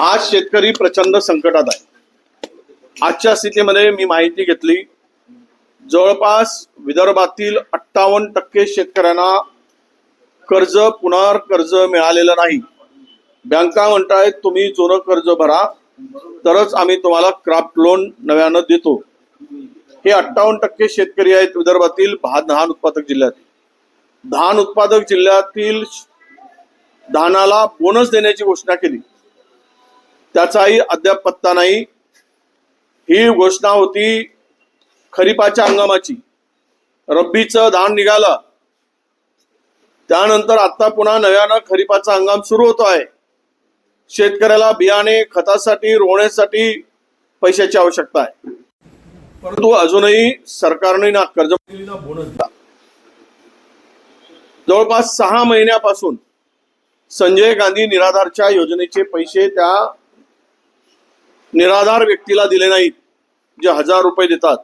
आज शेतकरी प्रचंड संकटात आहे. आजच्या स्थितीमध्ये मी माहिती घेतली. जवळपास विदर्भातील अठ्ठावन्न टक्के शेतकऱ्यांना कर्ज पुनर् कर्ज मिळालेलं नाही. बँका म्हणताय तुम्ही जुनं कर्ज भरा तरच आम्ही तुम्हाला क्राफ्ट लोन नव्यानं देतो. हे अठ्ठावन्न टक्के शेतकरी आहेत विदर्भातील भा धान उत्पादक जिल्ह्यात धान उत्पादक जिल्ह्यातील धानाला बोनस देण्याची घोषणा केली. त्याचाही अद्याप पत्ता नाही. ही घोषणा होती खरीपाच्या हंगामाची. रब्बीचं धान निघालं. त्यानंतर आता पुन्हा नव्यानं खरीपाचा हंगाम सुरू होतो आहे. शेतकऱ्याला बियाणे खतासाठी रोवण्यासाठी पैशाची आवश्यकता आहे. परंतु अजूनही सरकारने ना कर्ज जवळपास सहा महिन्यापासून संजय गांधी निराधारच्या योजनेचे पैसे त्या निराधार व्यक्तीला दिले नाहीत जे हजार रुपये देतात.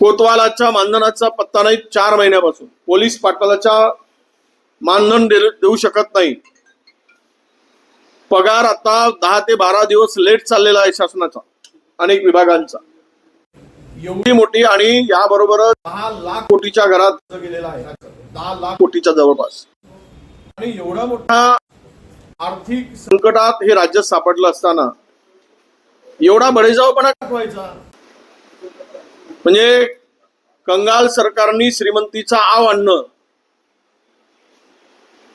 कोतवालाच्या मानधनाचा पत्ता नाही चार महिन्यापासून. पोलीस पाटलाच्या मानधन देऊ शकत नाही. पगार आता दहा ते बारा दिवस लेट चाललेला आहे शासनाचा अनेक विभागांचा. एवढी मोठी आणि याबरोबरच दहा लाख कोटीच्या घरात गेलेला आहे. दहा लाख कोटीच्या जवळपास. आणि एवढा मोठा आर्थिक संकटात हे राज्य सापडलं असताना एवढा बळेजावपणा दाखवायचा. म्हणजे कंगाल सरकारनी श्रीमंतीचा आव आणणं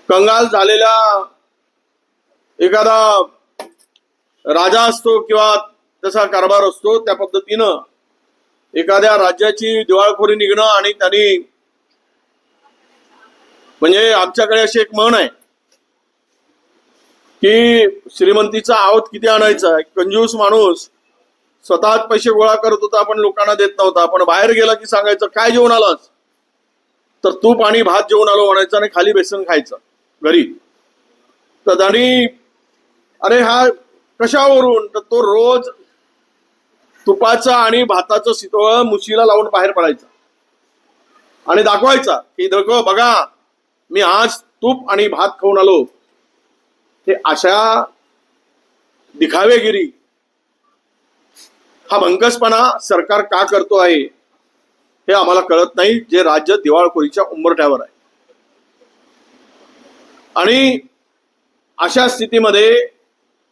कंगाल झालेल्या एखादा राजा असतो किंवा तसा कारभार असतो त्या पद्धतीनं एखाद्या राज्याची दिवाळखोरी निघणं आणि त्यांनी म्हणजे आमच्याकडे अशी एक म्हण आहे की श्रीमंतीचा आवत किती आणायचा? एक कंजूस माणूस स्वतःच पैसे गोळा करत होता आपण लोकांना देत नव्हता. पण बाहेर गेला की सांगायचं काय जेवण आलास? तर तूप आणि भात जेवण आलो म्हणायचं आणि खाली बेसन खायचं घरी. तर आणि अरे हा कशावरून? तर तो रोज तुपाचं आणि भाताचं शितोळ मुशीला लावून बाहेर पडायचा. आणि दाखवायचा की दग बघा मी आज तूप आणि भात खाऊन आलो. हे अशा दिखावेगिरी हा भंकसपणा सरकार का करतो आहे हे आम्हाला कळत नाही. जे राज्य दिवाळखोरीच्या उंबरठ्यावर आहे. आणि अशा स्थितीमध्ये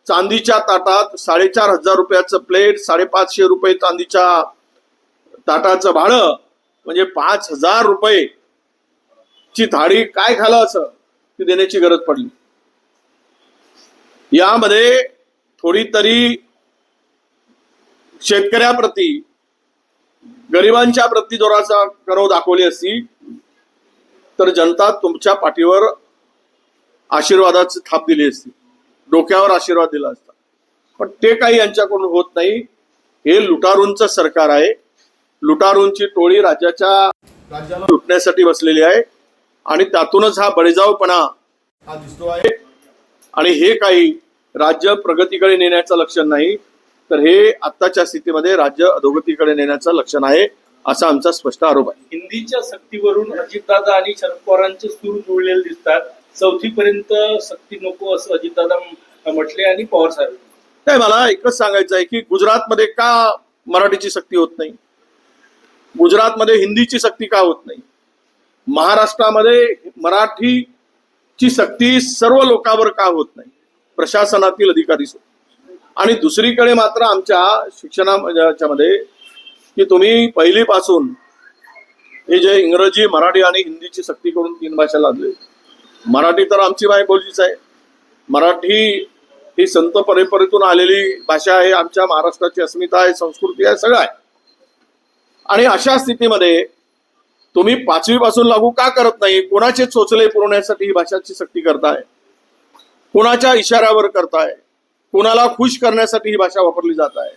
चांदीच्या ताटात साडेचार हजार रुपयाचं प्लेट साडेपाचशे रुपये चांदीच्या ताटाचं भाडं म्हणजे पाच हजार रुपये ची थाळी काय खाला असं ती देण्याची गरज पडली. यामध्ये थोडी तरी शेतकऱ्याप्रती गरिबांच्या प्रती जोराचा करव दाखवली असती तर जनता तुमच्या पाठीवर आशीर्वादाची थाप दिली असती. डोक्यावर आशीर्वाद दिला असता. पण ते काही यांच्याकडून होत नाही. हे लुटारूंचं सरकार आहे. लुटारूंची टोळी राज्याच्या राज्याला लुटण्यासाठी बसलेली आहे. आणि त्यातूनच हा बळीजावपणा हा दिसतो आहे. आणि हे काही राज्य प्रगतीकडे नेण्याचं लक्षण नाही तर हे आत्ताच्या स्थितीमध्ये राज्य अधोगतीकडे नेण्याचं लक्षण आहे असा आमचा स्पष्ट आरोप आहे. हिंदीच्या सक्तीवरून अजितदादा आणि शरद पवारांचे सूर जुळलेले दिसतात. चौथी पर्यंत सक्ती नको असं अजितदादा म्हटले आणि पवार साहेब. नाही मला एकच सांगायचं आहे की गुजरातमध्ये का मराठीची सक्ती होत नाही? गुजरातमध्ये हिंदीची सक्ती का होत नाही? महाराष्ट्रामध्ये ची सक्ती सर्व लोकांवर का होत नाही? प्रशासनातील अधिकारी आणि दुसरीकडे मात्र आमच्या शिक्षणाच्या मध्ये की तुम्ही पहिलीपासून हे जे इंग्रजी मराठी आणि हिंदीची सक्ती करून तीन भाषा लादले. मराठी तर आमची मायबोलीच आहे. मराठी ही संत परंपरेतून आलेली भाषा आहे आमच्या महाराष्ट्राची अस्मिता आहे संस्कृती आहे सगळं आहे. आणि अशा स्थितीमध्ये तुम्ही पाचवी पासून लागू का करत नाही? कोणाचे चोचले पुरवण्यासाठी ही भाषाची सक्ती करताय? कोणाच्या इशाऱ्यावर करताय? कोणाला खुश करण्यासाठी ही भाषा वापरली जात आहे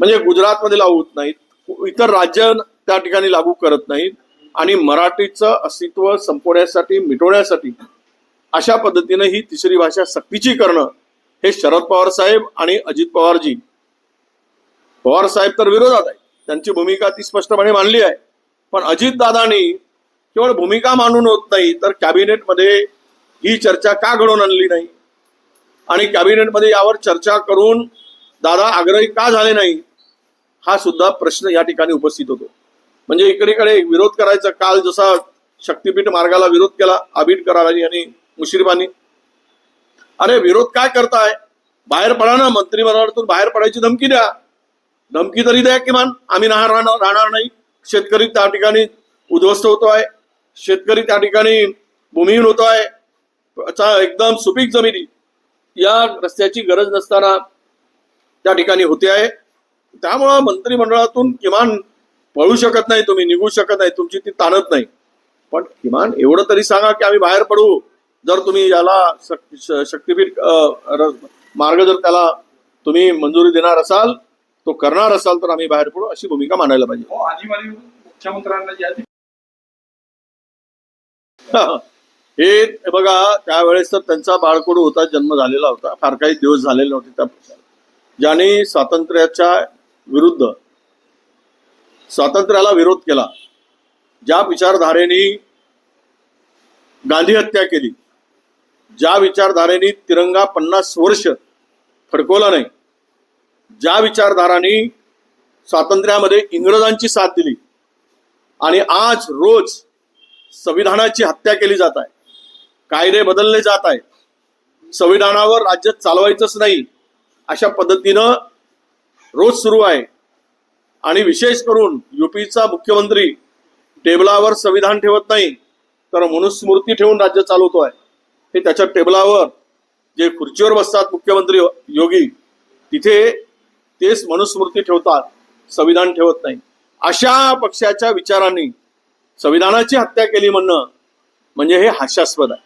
म्हणजे गुजरातमध्ये लागू होत नाहीत. इतर राज्य त्या ठिकाणी लागू करत नाहीत. आणि मराठीचं अस्तित्व संपवण्यासाठी मिटवण्यासाठी अशा पद्धतीने ही तिसरी भाषा सक्तीची करणं हे शरद पवार साहेब आणि अजित पवारजी. पवार साहेब तर विरोधात आहे त्यांची भूमिका ती स्पष्टपणे मांडली आहे. पण अजितदादांनी केवळ भूमिका मांडून होत नाही तर कॅबिनेटमध्ये ही चर्चा का घडवून आणली नाही? आणि कॅबिनेटमध्ये यावर चर्चा करून दादा आग्रही का झाले नाही? हा सुद्धा प्रश्न या ठिकाणी उपस्थित होतो. म्हणजे इकडीकडे विरोध करायचा काल जसा शक्तीपीठ मार्गाला विरोध केला आबिडकरांनी आणि मुश्रीफांनी. अरे विरोध काय करताय? बाहेर पडा ना मंत्रिमंडळातून बाहेर पडायची धमकी द्या. धमकी तरी द्या किमान आम्ही राहणार राहणार राहणार नाही. शेतकरी त्या ठिकाणी उद्ध्वस्त आहे. शेतकरी त्या ठिकाणी भूमिहीन होतो आहे. एकदम सुपीक जमिनी या रस्त्याची गरज नसताना त्या ठिकाणी होते आहे. त्यामुळं मंत्रिमंडळातून किमान पळू शकत नाही तुम्ही निघू शकत नाही तुमची ती ताणत नाही. पण किमान एवढं तरी सांगा की आम्ही बाहेर पडू. जर तुम्ही याला श- शक्तीपीठ र- मार्ग जर त्याला तुम्ही मंजुरी देणार असाल तो करणार असाल तर आम्ही बाहेर पडू अशी भूमिका मांडायला पाहिजे. हो मुख्यमंत्र्यांना हे हे. बघा त्यावेळेस तर त्यांचा बाळकडू होता जन्म झालेला होता. फार काही दिवस झालेले नव्हते त्या ज्यांनी स्वातंत्र्याच्या विरुद्ध स्वातंत्र्याला विरोध केला ज्या विचारधारेने गांधी हत्या केली ज्या विचारधारेने तिरंगा पन्नास वर्ष फडकवला नाही ज्या विचारधारांनी स्वातंत्र्यामध्ये इंग्रजांची साथ दिली आणि आज रोज संविधानाची हत्या केली जात आहे कायदे बदलले जात आहे संविधानावर राज्य चालवायचंच नाही अशा पद्धतीनं रोज सुरू आहे. आणि विशेष करून युपीचा मुख्यमंत्री टेबलावर संविधान ठेवत नाही तर मनुस्मृती ठेवून राज्य चालवतो आहे हे त्याच्या टेबलावर जे खुर्चीवर बसतात मुख्यमंत्री योगी तिथे तेच मनुस्मृती ठेवतात संविधान ठेवत नाही. अशा पक्षाच्या विचारांनी संविधानाची हत्या केली म्हणणं म्हणजे हे हास्यास्पद आहे.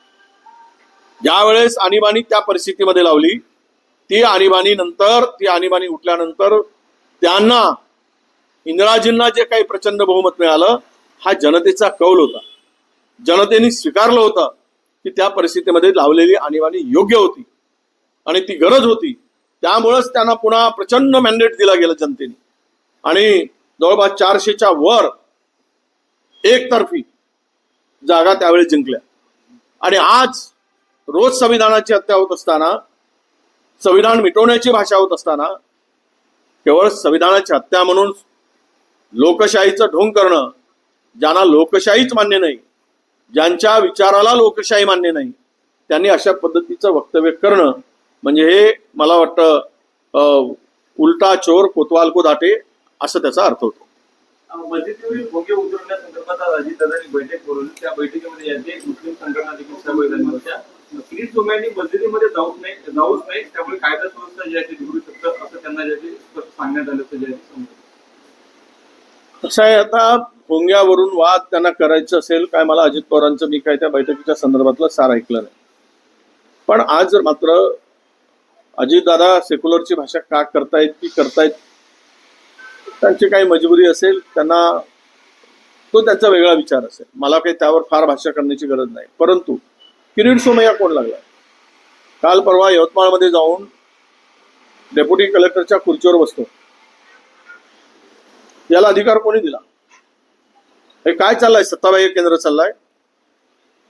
ज्या वेळेस आणीबाणी त्या परिस्थितीमध्ये लावली ती आणीबाणी नंतर ती आणीबाणी उठल्यानंतर त्यांना इंदिराजींना जे काही प्रचंड बहुमत मिळालं हा जनतेचा कौल होता. जनतेने स्वीकारलं होतं की त्या परिस्थितीमध्ये लावलेली आणीबाणी योग्य होती आणि ती गरज होती. त्यामुळंच त्यांना पुन्हा प्रचंड मॅन्डेट दिला गेला जनतेने. आणि जवळपास चारशेच्या वर एकतर्फी जागा त्यावेळी जिंकल्या. आणि आज रोज संविधानाची हत्या होत असताना संविधान मिटवण्याची भाषा होत असताना केवळ संविधानाची हत्या म्हणून लोकशाहीचं ढोंग करणं ज्यांना लोकशाहीच मान्य नाही ज्यांच्या विचाराला लोकशाही मान्य नाही त्यांनी अशा पद्धतीचं वक्तव्य करणं म्हणजे हे मला वाटतं उलटा चोर कोतवाल को दाटे असं त्याचा अर्थ होतो. बैठक बोलवली. त्या बैठकीमध्ये मुस्लिम संघटना मस्जिदीमध्ये जाऊच नाही जाऊच नाही. त्यामुळे कायदा सुव्यवस्था जी आहे ती बिघडू शकतं असं त्यांना सांगण्यात आलं जे आहे आता भोंग्यावरून वाद त्यांना करायचं असेल काय मला अजित पवारांचं मी काय त्या बैठकीच्या संदर्भातलं सार ऐकलं नाही. पण आज जर मात्र अजितदादा सेक्युलरची भाषा का करतायत की करतायत त्यांची काही मजबुरी असेल त्यांना तो त्यांचा वेगळा विचार असेल. मला काही त्यावर फार भाषा करण्याची गरज नाही. परंतु किरीट सोमय्या कोण लागला? काल परवा यवतमाळमध्ये जाऊन डेप्युटी कलेक्टरच्या खुर्चीवर बसतो. याला अधिकार कोणी दिला? हे काय चाललंय? सत्ताबाई केंद्र चाललंय?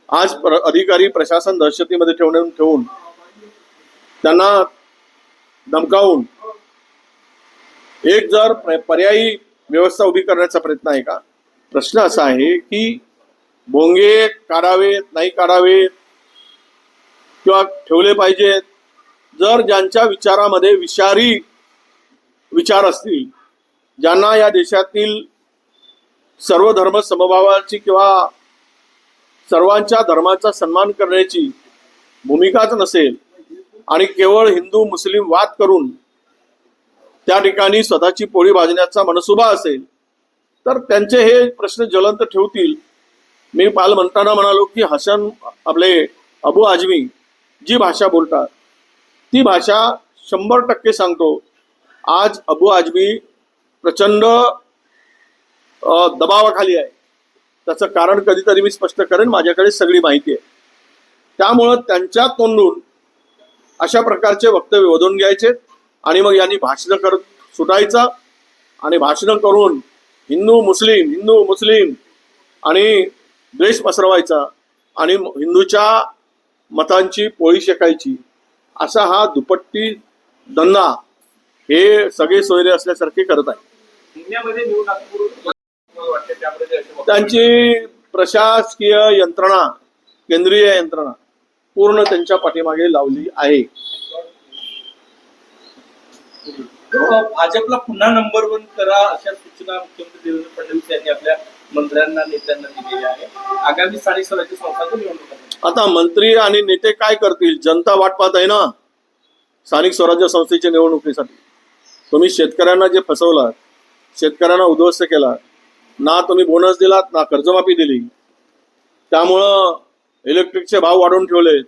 आज प्र- अधिकारी प्रशासन दहशतीमध्ये ठेवून ठेवून त्यांना धमकावून. एक जर पर्यायी व्यवस्था उभी करण्याचा प्रयत्न आहे का? प्रश्न असा आहे की भोंगे काढावेत नाही काढावेत किंवा ठेवले पाहिजेत. जर ज्यांच्या विचारामध्ये विषारी विचार असतील ज्यांना या देशातील सर्व धर्म समभावाची किंवा सर्वांच्या धर्माचा सन्मान करण्याची भूमिकाच नसेल आणि केवळ हिंदू मुस्लिम वाद करून त्या ठिकाणी स्वतःची पोळी भाजण्याचा मनसुबा असेल तर त्यांचे हे प्रश्न ज्वलंत ठेवतील. मी पाल म्हणताना म्हणालो की हसन आपले अबू आजमी जी भाषा बोलतात ती भाषा शंभर टक्के सांगतो. आज अबू आजमी प्रचंड दबावाखाली आहे. त्याचं कारण कधीतरी मी स्पष्ट करेन माझ्याकडे सगळी माहिती आहे. त्यामुळं त्यांच्या तोंडून अशा प्रकारचे वक्तव्य वधून घ्यायचे आणि मग यांनी भाषणं करत सुटायचं आणि भाषणं करून हिंदू मुस्लिम हिंदू मुस्लिम आणि द्वेष पसरवायचा आणि हिंदूच्या मतांची पोळी शेकायची असा हा दुपट्टी धंदा हे सगळे सोयरे असल्यासारखे करत आहे त्यांची प्रशासकीय यंत्रणा केंद्रीय यंत्रणा पूर्ण त्यांच्या पाठीमागे लावली आहे. भाजपला पुन्हा नंबर वन करा अशा सूचना मुख्यमंत्री देवेंद्र फडणवीस यांनी आपल्या मंत्र्यांना नेत्यांना दिलेल्या आहे आगामी स्थानिक स्वराज्य संस्थांच्या निवडणुका आता मंत्री आणि नेते काय करतील? जनता वाट पाहत आहे ना? स्थानिक स्वराज्य संस्थेच्या निवडणुकीसाठी. तुम्ही शेतकऱ्यांना जे फसवलात शेतकऱ्यांना उद्ध्वस्त केला ना तुम्ही बोनस दिलात ना कर्जमाफी दिली. त्यामुळं इलेक्ट्रिकचे भाव वाढवून ठेवले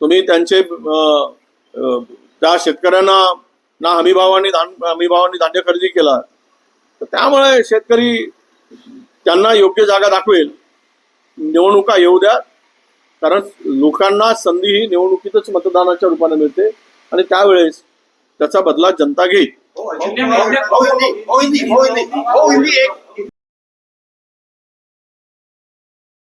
तुम्ही त्यांचे त्या शेतकऱ्यांना ना हमीभावाने धान हमीभावाने धान्य खरेदी केला तर त्यामुळे शेतकरी त्यांना योग्य जागा दाखवेल निवडणुका येऊ द्या कारण लोकांना संधी ही निवडणुकीतच मतदानाच्या रूपाने मिळते आणि त्यावेळेस त्याचा बदला जनता घेईल